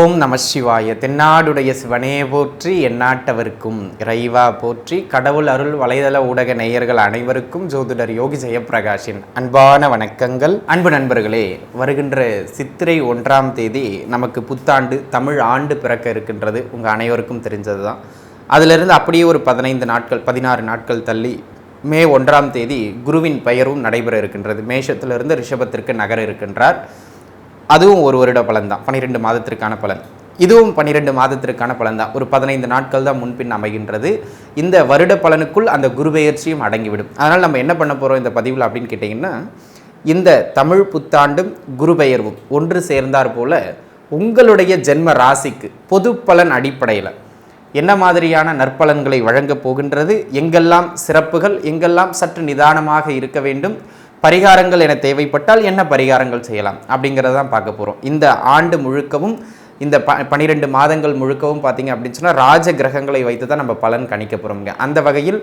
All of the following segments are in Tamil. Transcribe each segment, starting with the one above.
ஓம் நம சிவாய. தென்னாடுடைய சிவனே போற்றி எந்நாட்டவருக்கும் இறைவா போற்றி. கடவுள் அருள் வலைதள ஊடக நேயர்கள் அனைவருக்கும் ஜோதிடர் யோகி ஜெயப்பிரகாஷின் அன்பான வணக்கங்கள். அன்பு நண்பர்களே வருகின்ற சித்திரை ஒன்றாம் தேதி நமக்கு புத்தாண்டு தமிழ் ஆண்டு பிறக்க இருக்கின்றது. உங்கள் அனைவருக்கும் தெரிஞ்சது தான் அதிலிருந்து அப்படியே ஒரு பதினைந்து நாட்கள் பதினாறு நாட்கள் தள்ளி மே ஒன்றாம் தேதி குருவின் பெயரும் நடைபெற இருக்கின்றது. மேஷத்திலிருந்து ரிஷபத்திற்கு நகர இருக்கின்றார். அதுவும் ஒரு வருட பலன் தான் பன்னிரெண்டு மாதத்திற்கான பலன். இதுவும் பன்னிரெண்டு மாதத்திற்கான பலன் தான் ஒரு பதினைந்து நாட்கள் தான் முன்பின் அமைகின்றது. இந்த வருட பலனுக்குள் அந்த குருபெயர்ச்சியும் அடங்கிவிடும். அதனால் நம்ம என்ன பண்ண போகிறோம் இந்த பதிவில் அப்படின்னு கேட்டிங்கன்னா இந்த தமிழ் புத்தாண்டும் குருபெயர்வும் ஒன்று சேர்ந்தார் போல உங்களுடைய ஜென்ம ராசிக்கு பொது பலன் அடிப்படையில் என்ன மாதிரியான நற்பலன்களை வழங்கப் போகின்றது? எங்கெல்லாம் சிறப்புகள் எங்கெல்லாம் சற்று நிதானமாக இருக்க வேண்டும்? பரிகாரங்கள் என தேவைப்பட்டால் என்ன பரிகாரங்கள் செய்யலாம்? அப்படிங்கிறத தான் பார்க்க போகிறோம் இந்த ஆண்டு முழுக்கவும் இந்த ப பனிரெண்டு மாதங்கள் முழுக்கவும் பார்த்தீங்க அப்படின்னு சொன்னால் ராஜ கிரகங்களை வைத்து தான் நம்ம பலன் கணிக்க போகிறோம்ங்க அந்த வகையில்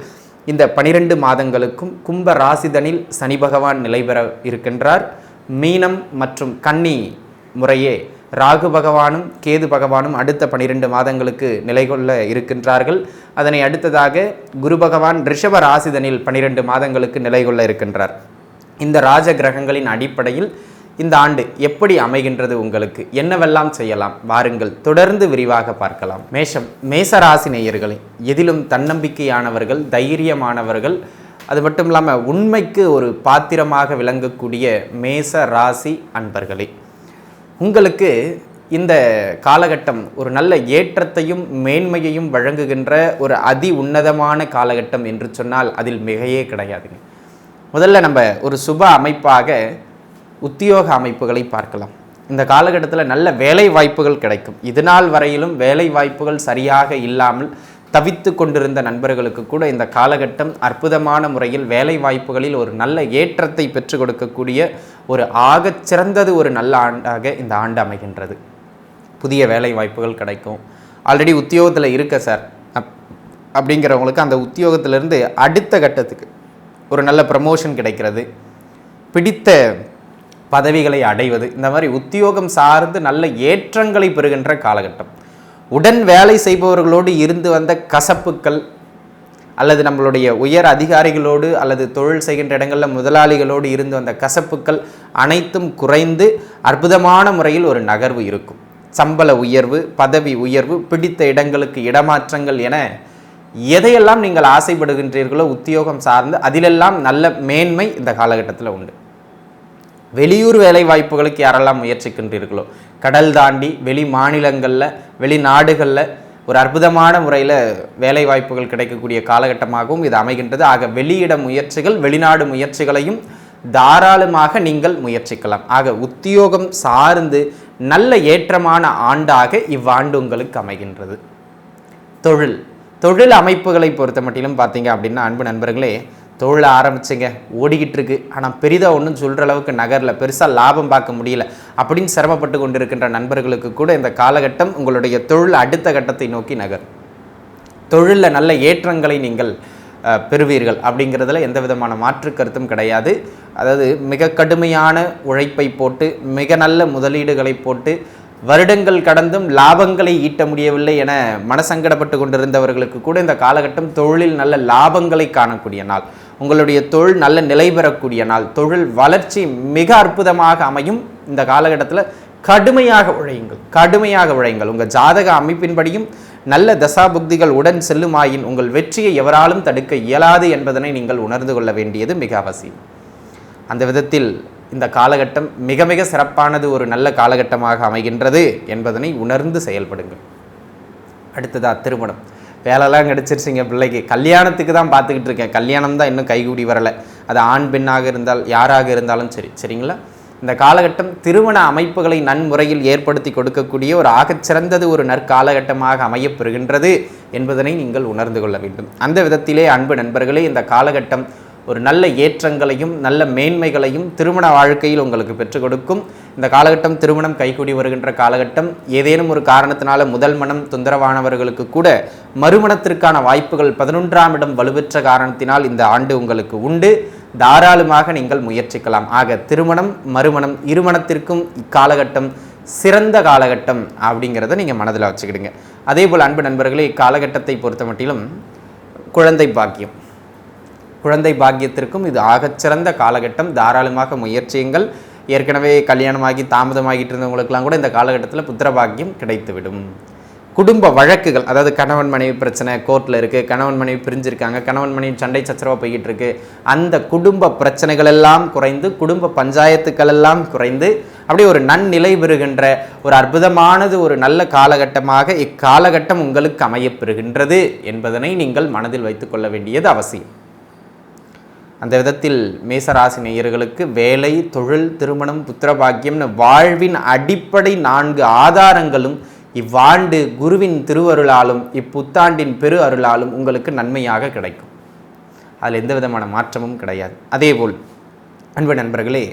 இந்த பனிரெண்டு மாதங்களுக்கும் கும்ப ராசிதனில் சனி பகவான் நிலை பெற இருக்கின்றார். மீனம் மற்றும் கன்னி முறையே ராகு பகவானும் கேது பகவானும் அடுத்த பனிரெண்டு மாதங்களுக்கு நிலை கொள்ள இருக்கின்றார்கள். அதனை அடுத்ததாக குரு பகவான் ரிஷப ராசிதனில் பனிரெண்டு மாதங்களுக்கு நிலை கொள்ள இருக்கின்றார். இந்த ராஜ கிரகங்களின் அடிப்படையில் இந்த ஆண்டு எப்படி அமைகின்றது உங்களுக்கு? என்னவெல்லாம் செய்யலாம்? வாருங்கள் தொடர்ந்து விரிவாக பார்க்கலாம். மேஷம் மேச ராசி நேயர்களே எதிலும் தன்னம்பிக்கையானவர்கள் தைரியமானவர்கள் அது மட்டும் இல்லாமல் உண்மைக்கு ஒரு பாத்திரமாக விளங்கக்கூடிய மேச ராசி அன்பர்களே உங்களுக்கு இந்த காலகட்டம் ஒரு நல்ல ஏற்றத்தையும் மேன்மையையும் வழங்குகின்ற ஒரு அதி உன்னதமான காலகட்டம் என்று சொன்னால் அதில் மிகையே கிடையாதுங்க. முதல்ல நம்ம ஒரு சுப அமைப்பாக உத்தியோக அமைப்புகளை பார்க்கலாம். இந்த காலகட்டத்தில் நல்ல வேலை வாய்ப்புகள் கிடைக்கும். இது நாள் வரையிலும் வேலை வாய்ப்புகள் சரியாக இல்லாமல் தவித்து கொண்டிருந்த நண்பர்களுக்கு கூட இந்த காலகட்டம் அற்புதமான முறையில் வேலை வாய்ப்புகளில் ஒரு நல்ல ஏற்றத்தை பெற்றுக் கொடுக்கக்கூடிய ஒரு ஆகச் சிறந்தது ஒரு நல்ல ஆண்டாக இந்த ஆண்டு அமைகின்றது. புதிய வேலை வாய்ப்புகள் கிடைக்கும். ஆல்ரெடி உத்தியோகத்தில் இருக்க சார் அப் அப்படிங்கிறவங்களுக்கு அந்த உத்தியோகத்திலிருந்து அடுத்த கட்டத்துக்கு ஒரு நல்ல ப்ரமோஷன் கிடைக்கிறது. பிடித்த பதவிகளை அடைவது. இந்த மாதிரி உத்தியோகம் சார்ந்து நல்ல ஏற்றங்களை பெறுகின்ற காலகட்டம். உடன் வேலை செய்பவர்களோடு இருந்து வந்த கசப்புக்கள் அல்லது நம்மளுடைய உயர் அதிகாரிகளோடு அல்லது தொழில் செய்கின்ற இடங்களில் முதலாளிகளோடு இருந்து வந்த கசப்புக்கள் அனைத்தும் குறைந்து அற்புதமான முறையில் ஒரு நகர்வு இருக்கும். சம்பள உயர்வு பதவி உயர்வு பிடித்த இடங்களுக்கு இடமாற்றங்கள் என எதையெல்லாம் நீங்கள் ஆசைப்படுகின்றீர்களோ உத்தியோகம் சார்ந்து அதிலெல்லாம் நல்ல மேன்மை இந்த காலகட்டத்தில் உண்டு. வெளியூர் வேலை வாய்ப்புகளுக்கு யாரெல்லாம் முயற்சிக்கின்றீர்களோ கடல் தாண்டி வெளி மாநிலங்களில் வெளிநாடுகளில் ஒரு அற்புதமான முறையில் வேலை வாய்ப்புகள் கிடைக்கக்கூடிய காலகட்டமாகவும் இது அமைகின்றது. ஆக வெளியிட முயற்சிகள் வெளிநாடு முயற்சிகளையும் தாராளமாக நீங்கள் முயற்சிக்கலாம். ஆக உத்தியோகம் சார்ந்து நல்ல ஏற்றமான ஆண்டாக இவ்வாண்டு உங்களுக்கு அமைகின்றது. தொழில். தொழில் அமைப்புகளை பொறுத்த மட்டிலும் பார்த்தீங்க அப்படின்னா அன்பு நண்பர்களே தொழில் ஆரம்பிச்சுங்க ஓடிக்கிட்டு இருக்கு ஆனால் பெரிதாக ஒன்றும் சொல்கிற அளவுக்கு நகரில் பெருசாக லாபம் பார்க்க முடியல. அப்படின்னு சிரமப்பட்டு கொண்டிருக்கின்ற நண்பர்களுக்கு கூட இந்த காலகட்டம் உங்களுடைய தொழில் அடுத்த கட்டத்தை நோக்கி நகர் தொழிலில் நல்ல ஏற்றங்களை நீங்கள் பெறுவீர்கள் அப்படிங்கிறதுல எந்த விதமான மாற்று கருத்தும் கிடையாது. அதாவது மிக கடுமையான உழைப்பை போட்டு மிக நல்ல முதலீடுகளை போட்டு வருடங்கள் கடந்தும் லாபங்களை ஈட்ட முடியவில்லை என மனசங்கடப்பட்டு கொண்டிருந்தவர்களுக்கு கூட இந்த காலகட்டம் தொழிலில் நல்ல லாபங்களை காணக்கூடிய நாள். உங்களுடைய தொழில் நல்ல நிலை பெறக்கூடிய நாள். தொழில் வளர்ச்சி மிக அற்புதமாக அமையும். இந்த காலகட்டத்தில் கடுமையாக உழையுங்கள். கடுமையாக உழையுங்கள். உங்கள் ஜாதக அமைப்பின்படியும் நல்ல தசாபுக்திகள் உடன் செல்லுமாயின் உங்கள் வெற்றியை எவராலும் தடுக்க இயலாது என்பதனை நீங்கள் உணர்ந்து கொள்ள வேண்டியது மிக அவசியம். அந்த விதத்தில் இந்த காலகட்டம் மிக மிக சிறப்பானது ஒரு நல்ல காலகட்டமாக அமைகின்றது என்பதனை உணர்ந்து செயல்படுங்கள். அடுத்ததாக திருமணம். வேலைலாம் கிடைச்சிருச்சிங்க பிள்ளைக்கு. கல்யாணத்துக்கு தான் பார்த்துக்கிட்டு இருக்கேன். கல்யாணம் தான் இன்னும் கைகூடி வரலை. அது ஆண் பெண்ணாக இருந்தால் யாராக இருந்தாலும் சரி. சரிங்களா? இந்த காலகட்டம் திருமண அமைப்புகளை நன்முறையில் ஏற்படுத்தி கொடுக்கக்கூடிய ஒரு ஆகச்சிறந்தது ஒரு நற்காலகட்டமாக அமையப்பெறுகின்றது என்பதனை நீங்கள் உணர்ந்து கொள்ள வேண்டும். அந்த விதத்திலே அன்பு நண்பர்களே இந்த காலகட்டம் ஒரு நல்ல ஏற்றங்களையும் நல்ல மேன்மைகளையும் திருமண வாழ்க்கையில் உங்களுக்கு பெற்றுக் கொடுக்கும். இந்த காலகட்டம் திருமணம் கைகூடி வருகின்ற காலகட்டம். ஏதேனும் ஒரு காரணத்தினால முதல் மனம் தொந்தரவானவர்களுக்கு கூட மறுமணத்திற்கான வாய்ப்புகள் பதினொன்றாம் இடம் வலுப்பெற்ற காரணத்தினால் இந்த ஆண்டு உங்களுக்கு உண்டு. தாராளமாக நீங்கள் முயற்சிக்கலாம். ஆக திருமணம் மறுமணம் இருமணத்திற்கும் இக்காலகட்டம் சிறந்த காலகட்டம் அப்படிங்கிறத நீங்கள் மனதில் வச்சுக்கிடுங்க. அதே போல் அன்பு நண்பர்களே இக்காலகட்டத்தை பொறுத்த மட்டிலும் குழந்தை பாக்கியம். குழந்தை பாக்கியத்திற்கும் இது ஆகச்சிறந்த காலகட்டம். தாராளமாக முயற்சியுங்கள். ஏற்கனவே கல்யாணமாகி தாமதமாகிட்டு இருந்தவங்களுக்கெல்லாம் கூட இந்த காலகட்டத்தில் புத்திர பாக்கியம் கிடைத்துவிடும். குடும்ப வழக்குகள் அதாவது கணவன் மனைவி பிரச்சனை கோர்ட்டில் இருக்குது கணவன் மனைவி பிரிஞ்சிருக்காங்க கணவன் மனைவி சண்டை சச்சரவாக போய்கிட்டு இருக்கு அந்த குடும்ப பிரச்சனைகள் எல்லாம் குறைந்து குடும்ப பஞ்சாயத்துக்கள் எல்லாம் குறைந்து அப்படியே ஒரு நன்னிலை பெறுகின்ற ஒரு அற்புதமானது ஒரு நல்ல காலகட்டமாக இக்காலகட்டம் உங்களுக்கு அமையப்பெறுகின்றது என்பதனை நீங்கள் மனதில் வைத்துக்கொள்ள வேண்டியது அவசியம். அந்த விதத்தில் மேசராசி நேயர்களுக்கு வேலை தொழில் திருமணம் புத்திரபாக்கியம்னு வாழ்வின் அடிப்படை நான்கு ஆதாரங்களும் இவ்வாண்டு குருவின் திருவருளாலும் இப்புத்தாண்டின் பெரு அருளாலும் உங்களுக்கு நன்மையாக கிடைக்கும். அதில் எந்த விதமான மாற்றமும் கிடையாது. அதேபோல் அன்பு நண்பர்களே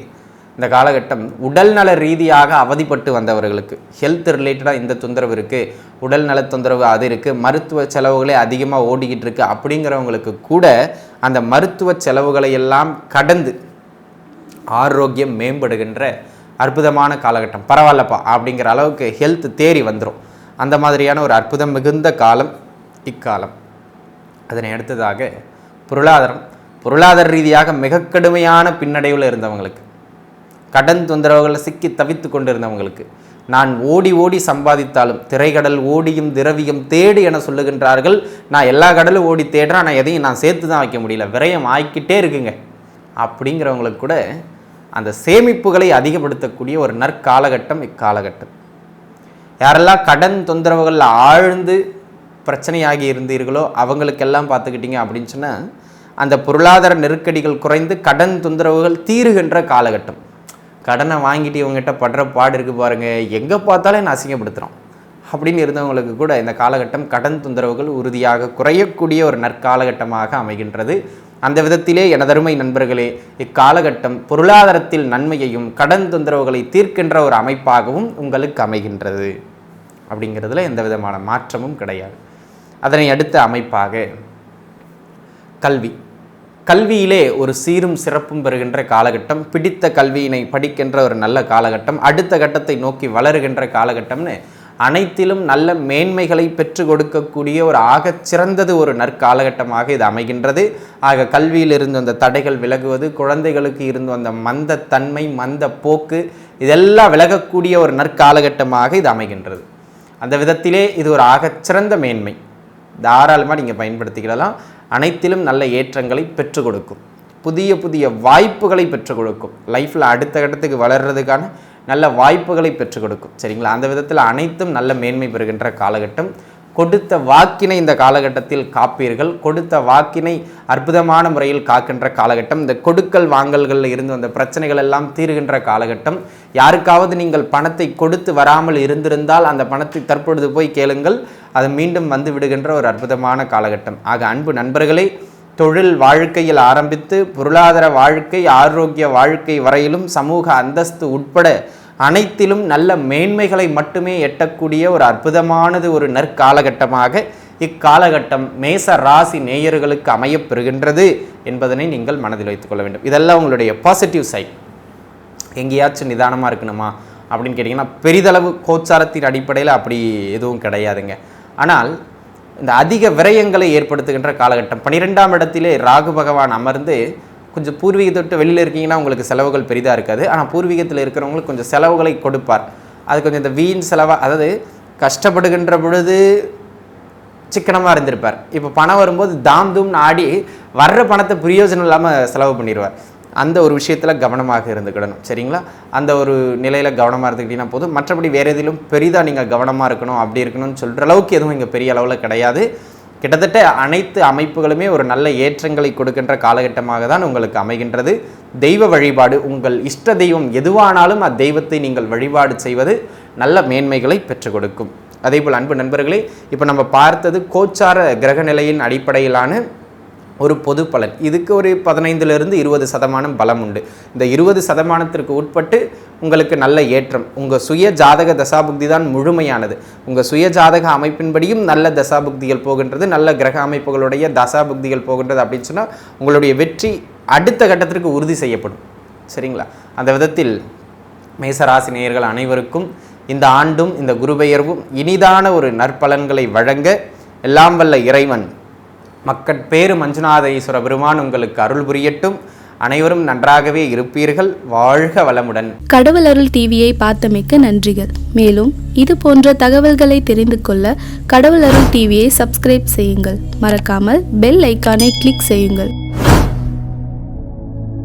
இந்த காலகட்டம் உடல்நல ரீதியாக அவதிப்பட்டு வந்தவர்களுக்கு ஹெல்த் ரிலேட்டடாக இந்த தொந்தரவு இருக்குது உடல் நல தொந்தரவு அது இருக்குது மருத்துவ செலவுகளே அதிகமாக ஓடிக்கிட்டு இருக்குது அப்படிங்கிறவங்களுக்கு கூட அந்த மருத்துவ செலவுகளை எல்லாம் கடந்து ஆரோக்கியம் மேம்படுகின்ற அற்புதமான காலகட்டம். பரவாயில்லப்பா அப்படிங்கிற அளவுக்கு ஹெல்த் தேறி வந்துடும் அந்த மாதிரியான ஒரு அற்புதம் மிகுந்த காலம் இக்காலம். அதனை அடுத்ததாக பொருளாதாரம். பொருளாதார ரீதியாக மிக கடுமையான பின்னடைவில் இருந்தவங்களுக்கு. கடன் தொந்தரவுகளை சிக்கி தவித்து கொண்டிருந்தவங்களுக்கு நான் ஓடி ஓடி சம்பாதித்தாலும் திரைக்கடல் ஓடியும் திரவியம் தேடு என சொல்லுகின்றார்கள். நான் எல்லா கடலும் ஓடி தேடுறேன். ஆனால் எதையும் நான் சேர்த்து தான் வைக்க முடியல. விரயம் ஆக்கிட்டே இருக்குங்க. அப்படிங்கிறவங்களுக்கு கூட அந்த சேமிப்புகளை அதிகப்படுத்தக்கூடிய ஒரு நற்காலகட்டம் இக்காலகட்டம். யாரெல்லாம் கடன் தொந்தரவுகளில் ஆழ்ந்து பிரச்சனையாகி இருந்தீர்களோ அவங்களுக்கெல்லாம் பார்த்துக்கிட்டிங்க அப்படின்னு சொன்னால் அந்த பொருளாதார நெருக்கடிகள் குறைந்து கடன் தொந்தரவுகள் தீருகின்ற காலகட்டம். கடனை வாங்கிட்டு இவங்ககிட்ட படுற பாடு இருக்குது பாருங்கள் எங்கே பார்த்தாலும் என்ன அசிங்கப்படுத்துகிறோம் அப்படின்னு இருந்தவங்களுக்கு கூட இந்த காலகட்டம் கடன் தொந்தரவுகள் உறுதியாக குறையக்கூடிய ஒரு நற்காலகட்டமாக அமைகின்றது. அந்த விதத்திலே எனதருமை நண்பர்களே இக்காலகட்டம் பொருளாதாரத்தில் நன்மையையும் கடன் தொந்தரவுகளை தீர்க்கின்ற ஒரு அமைப்பாகவும் உங்களுக்கு அமைகின்றது. அப்படிங்கிறதுல எந்த விதமான மாற்றமும் கிடையாது. அதனை அடுத்த அமைப்பாக கல்வி. கல்வியிலே ஒரு சீரும் சிறப்பும் பெறுகின்ற காலகட்டம் பிடித்த கல்வியினை படிக்கின்ற ஒரு நல்ல காலகட்டம் அடுத்த கட்டத்தை நோக்கி வளருகின்ற காலகட்டம்னு அனைத்திலும் நல்ல மேன்மைகளை பெற்று கொடுக்கக்கூடிய ஒரு ஆகச் சிறந்தது ஒரு நற்காலகட்டமாக இது அமைகின்றது. ஆக கல்வியில் இருந்து அந்த தடைகள் விலகுவது குழந்தைகளுக்கு இருந்து வந்த மந்த தன்மை மந்த போக்கு இதெல்லாம் விலகக்கூடிய ஒரு நற்காலகட்டமாக இது அமைகின்றது. அந்த விதத்திலே இது ஒரு ஆகச்சிறந்த மேன்மை. தாராளமாக நீங்கள் பயன்படுத்திக்கிடலாம். அனைத்திலும் நல்ல ஏற்றங்களை பெற்றுக் கொடுக்கும். புதிய புதிய வாய்ப்புகளை பெற்றுக் கொடுக்கும். லைஃப்பில் அடுத்த கட்டத்துக்கு வளர்கிறதுக்கான நல்ல வாய்ப்புகளை பெற்றுக் கொடுக்கும். சரிங்களா? அந்த விதத்தில் அனைத்தும் நல்ல மேன்மை பெறுகின்ற காலகட்டம். கொடுத்த வாக்கினை இந்த காலகட்டத்தில் காப்பீர்கள். கொடுத்த வாக்கினை அற்புதமான முறையில் காக்கின்ற காலகட்டம். இந்த கொடுக்கல் வாங்கல்களில் இருந்து வந்த பிரச்சனைகள் எல்லாம் தீருகின்ற காலகட்டம். யாருக்காவது நீங்கள் பணத்தை கொடுத்து வராமல் இருந்திருந்தால் அந்த பணத்தை தற்பொழுது போய் கேளுங்கள். அது மீண்டும் வந்து விடுகின்ற ஒரு அற்புதமான காலகட்டம். ஆக அன்பு நண்பர்களே தொழில் வாழ்க்கையில் ஆரம்பித்து பொருளாதார வாழ்க்கை ஆரோக்கிய வாழ்க்கை வரையிலும் சமூக அந்தஸ்து உட்பட அனைத்திலும் நல்ல மேன்மைகளை மட்டுமே எட்டக்கூடிய ஒரு அற்புதமானது ஒரு நற்காலகட்டமாக இக்காலகட்டம் மேச ராசி நேயர்களுக்கு அமையப்பெறுகின்றது என்பதனை நீங்கள் மனதில் வைத்துக்கொள்ள வேண்டும். இதெல்லாம் உங்களுடைய பாசிட்டிவ் சைட் எங்கேயாச்சும் நிதானமாக இருக்கணுமா அப்படின்னு கேட்டிங்கன்னா பெரிதளவு கோச்சாரத்தின் அடிப்படையில் அப்படி எதுவும் கிடையாதுங்க. ஆனால் இந்த அதிக விரயங்களை ஏற்படுத்துகின்ற காலகட்டம் பன்னிரெண்டாம் இடத்திலே ராகு பகவான் அமர்ந்து கொஞ்சம் பூர்வீகத்தை விட்டு வெளியில் இருக்கீங்கன்னா உங்களுக்கு செலவுகள் பெரிதாக இருக்காது. ஆனால் பூர்வீகத்தில் இருக்கிறவங்களுக்கு கொஞ்சம் செலவுகளை கொடுப்பார். அது கொஞ்சம் இந்த வீண் செலவாக அதாவது கஷ்டப்படுகின்ற பொழுது சிக்கனமாக இருந்திருப்பார். இப்போ பணம் வரும்போது தாம் தூம்னு ஆடி வர்ற பணத்தை பிரயோஜனம் இல்லாமல் செலவு பண்ணிடுவார். அந்த ஒரு விஷயத்தில் கவனமாக இருந்துக்கிடணும். சரிங்களா? அந்த ஒரு நிலையில் கவனமாக இருந்துக்கிட்டீங்கன்னா போதும். மற்றபடி வேறு எதிலும் பெரிதாக நீங்கள் கவனமாக இருக்கணும் அப்படி இருக்கணும்னு சொல்கிற அளவுக்கு எதுவும் இங்கே பெரிய அளவில் கிடையாது. கிட்டத்தட்ட அனைத்து அமைப்புகளுமே ஒரு நல்ல ஏற்றங்களை கொடுக்கின்ற காலகட்டமாக தான் உங்களுக்கு அமைகின்றது. தெய்வ வழிபாடு உங்கள் இஷ்ட தெய்வம் எதுவானாலும் அத்தெய்வத்தை நீங்கள் வழிபாடு செய்வது நல்ல மேன்மைகளை பெற்றுக் கொடுக்கும். அதேபோல் அன்பு நண்பர்களே இப்போ நம்ம பார்த்தது கோச்சார கிரக நிலையின் அடிப்படையிலான ஒரு பொது பலன். இதுக்கு ஒரு பதினைந்துலேருந்து இருபது சதமானம் பலம் உண்டு. இந்த இருபது சதமானத்திற்கு உட்பட்டு உங்களுக்கு நல்ல ஏற்றம். உங்கள் சுய ஜாதக தசாபுக்தி தான் முழுமையானது. உங்கள் சுய ஜாதக அமைப்பின்படியும் நல்ல தசாபுக்திகள் போகின்றது நல்ல கிரக அமைப்புகளுடைய தசாபுக்திகள் போகின்றது அப்படின்னு சொன்னால் உங்களுடைய வெற்றி அடுத்த கட்டத்திற்கு உறுதி செய்யப்படும். சரிங்களா? அந்த விதத்தில் மேசராசி நேயர்கள் அனைவருக்கும் இந்த ஆண்டும் இந்த குருபெயர்வும் இனிதான ஒரு நற்பலன்களை வழங்க எல்லாம் வல்ல இறைவன் மக்கட்பேறு மஞ்சுநாத ஈஸ்வர பெருமான் உங்களுக்கு அருள் புரியட்டும். அனைவரும் நன்றாகவே இருப்பீர்கள். வாழ்க வளமுடன். கடவுள் அருள் டிவியை பார்த்தமைக்க நன்றிகள். மேலும் இது போன்ற தகவல்களை தெரிந்து கொள்ள கடவுள் அருள் டிவியை சப்ஸ்கிரைப் செய்யுங்கள். மறக்காமல் பெல் ஐக்கானை கிளிக் செய்யுங்கள்.